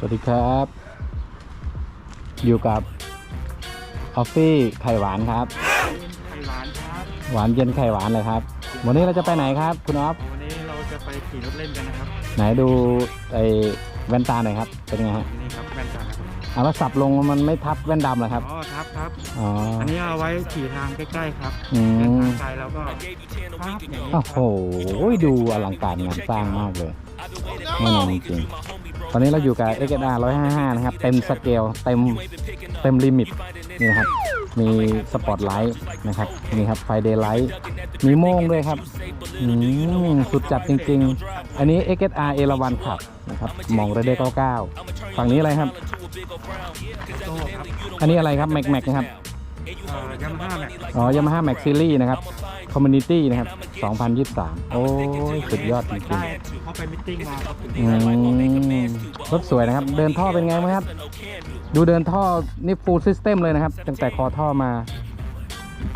สวัสดีครับ อยู่กับออฟฟี่ไข่หวานครับ ไข่หวานครับ หวานเย็นไข่หวานเลยครับ วันนี้เราจะไปไหนครับ คุณออฟวันนี้เราจะไปขี่รถเล่นกันนะครับ ไหนดูไอ้แว่นตาหน่อยครับ เป็นไงฮะนี่ครับแว่นตาครับ เอาแล้วสับลงมันไม่ทับแว่นดำเหรอครับ อ๋อครับครับ อ๋อ อันนี้เอาไว้ขี่ทางใกล้ๆครับอืเดินมทางไกลแล้วก็ครับอย่างนี้โอ้โห ดูอลังการงานสร้างมากเลย แน่นอนจริงๆตอนนี้เราอยู่กับ XR 155 นะครับ เต็มสเกล เต็ม เต็มลิมิต นี่นะครับ มีสปอตไลท์นะครับ นี่ครับ ไฟเดย์ไลท์ มีโม่งด้วยครับอืมสุดจัดจริงๆ อันนี้ XR เอราวันขับนะครับ มองเรเดอร์99 ฝั่งนี้อะไรครับโต้ครับ อันนี้อะไรครับแม็กแม็กนะครับเอ่อยามาฮ่าแม็กอ๋อยามาฮ่าแม็กซิลี่นะครับคอมมูนิตี้นะครับ 2023 โอ้ยสุดยอดจริได้งเขาไปมิทติ้งมาครับถึงๆอืมรถสวยนะครับ เดินท่อเป็นไงบ้างครับ ดูเดินท่อ นี่ฟูลซิสเต็มเลยนะครับ ตั้งแต่คอท่อมา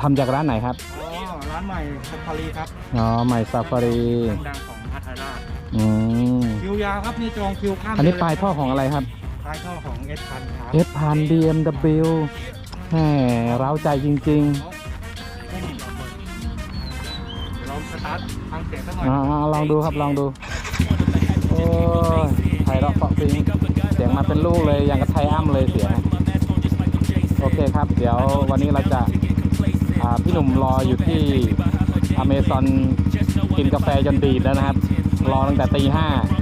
ทำจากร้านไหนครับ อ๋อ ร้านใหม่ซัฟฟารีครับ อ๋อ ใหม่ซาฟารีดังๆของฮาทาร่าอืมคิวยาวครับ นี่จองคิวข้าม อันนี้เดืปลายท่อของอะไรครับ ปลายท่อของเอสพันครับเอฟพัน BMW แหมเร้าใจจริงเดี๋ยวเราสตาร์ทฟังเสียงสักหน่อยๆอ่าลองดูครับลองดู โอ้ยไทยเราะเปาะปิงเสียงมาเป็นลูกเลยอย่างกับไทยอ้ำเลยเสียงโอเคครับ เดี๋ยววันนี้เราจะอ่าพี่หนุ่มรออยู่ที่อเมซอนกินกาแฟจนดีดแล้วนะครับ รอตั้งแต่ตีห้านะครับ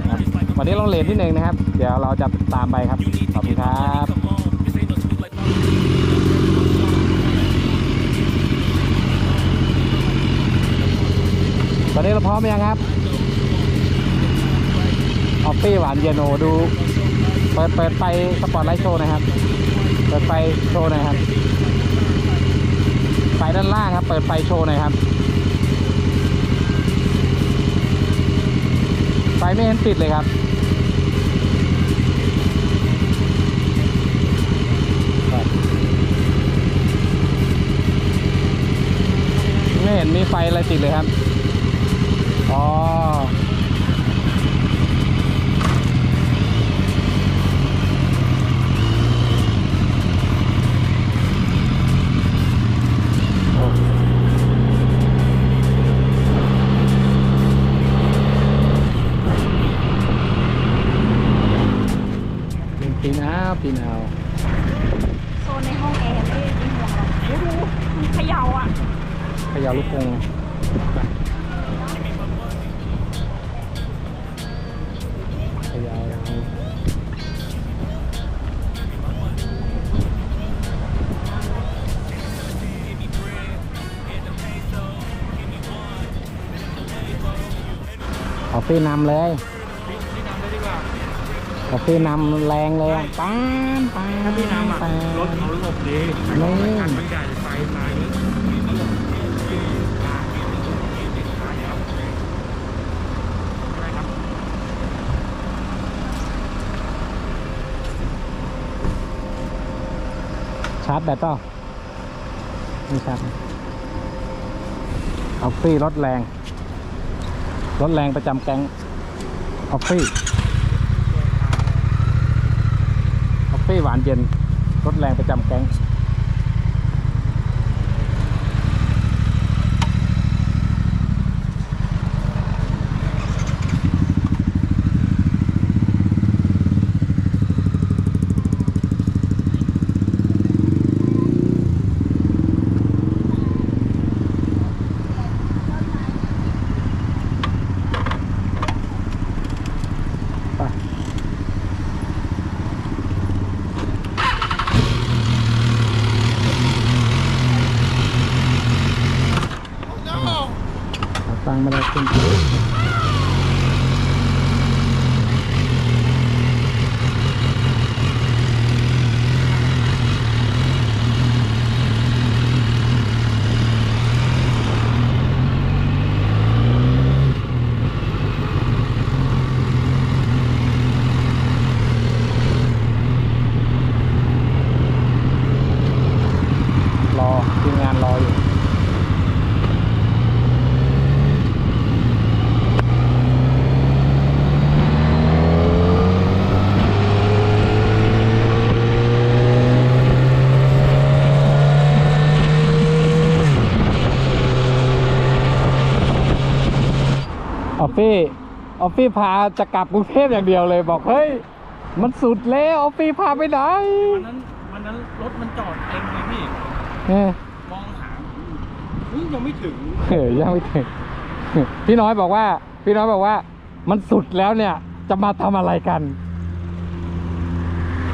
วันนี้เราเลทที่หนึ่งนะครับ เดี๋ยวเราจะตามไปครับ ขอบคุณครับตอนนี้เราพร้อมยังครับ ออฟฟี่หวานเยนโอดู เปิดเปิดไฟสปอตไลท์โชว์หนะครับ เปิดไฟโชว์หน่อยครับไฟด้านล่างครับ เปิดไฟโชว์หน่อยครับ ไฟไม่เห็นติดเลยครับ ไม่เห็นมีไฟอะไรติดเลยครับ อ๋อ ปีนเอาปีนเอา โซนในห้องแอร์ไม่ได้เป็นห่วงหรอกดูดูมันเขย่าอะ พยาลูกกงพยาเอาฟี่นำเลยพี่พี่นำได้ดีกว่าเอาฟี่นำแรงเลยอะป้านป้านถ้าพี่นำอะป้านรถเขาหลบดีนี่คันมันใหญ่ไฟมาเยอะาร์จแบตเปล่าไม่ชาร์จออฟฟี่รถแรงรถแรงประจำแก๊งออฟฟี่ออฟฟี่หวานเย็นรถแรงประจำแก๊งไป เอาตังค์มาเลยคุณรอทีมงานรออยู่ ออ ฟฟี่ออฟฟี่พาจะกลับกรุงเทพอย่างเดียวเลย บอกเฮ้ยมันสุดแล้วออฟฟี่พาไปไหนวันนั้นวันนั้นรถมันจอดเต็มเลยพี่เออมองหาเฮ้ยยังไม่ถึงเออยังไม่ถึงพี่น้อยบอกว่า พี่น้อยบอกว่า มันสุดแล้วเนี่ย จะมาทำอะไรกัน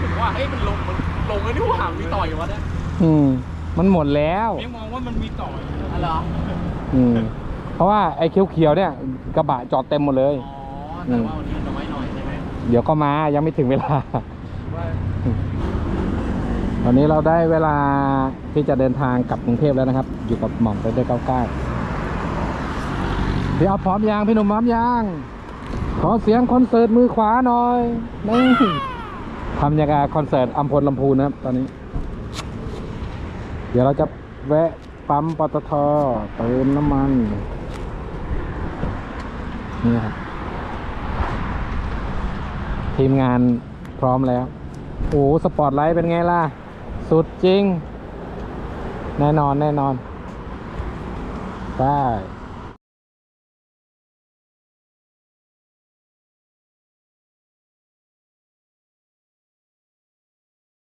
ผมว่าเฮ้ยมันลงมันลงแล้วนี่ว่ามีต่ออยู่วะเนี่ยอืม มันหมดแล้วยังมองว่ามันมีต่ออยู่อ๋อเหรออืมเพราะว่าไอ้เขียวๆเนี่ย กระบะจอดเต็มหมดเลย อ๋อ แต่ว่าวันนี้น้อยหน่อยใช่ไหมเดี๋ยวก็มายังไม่ถึงเวลา ว่าตอนนี้เราได้เวลาที่จะเดินทางกลับกรุงเทพแล้วนะครับ อยู่กับหม่อมไปได้เก้าเก้าพี่เอาพร้อมยังพี่หนุ่มพร้อมยังขอเสียงคอนเสิร์ตมือขวาหน่อยนี่ทำยังไงคอนเสิร์ตอัมพลลำพูนนะครับ ตอนนี้ เดี๋ยวเราจะแวะปั๊มปตทเติมน้ำมัน นี่ครับ ทีมงานพร้อมแล้ว โอ้สปอร์ตไลท์เป็นไงล่ะ สุดจริง แน่นอนแน่นอนได้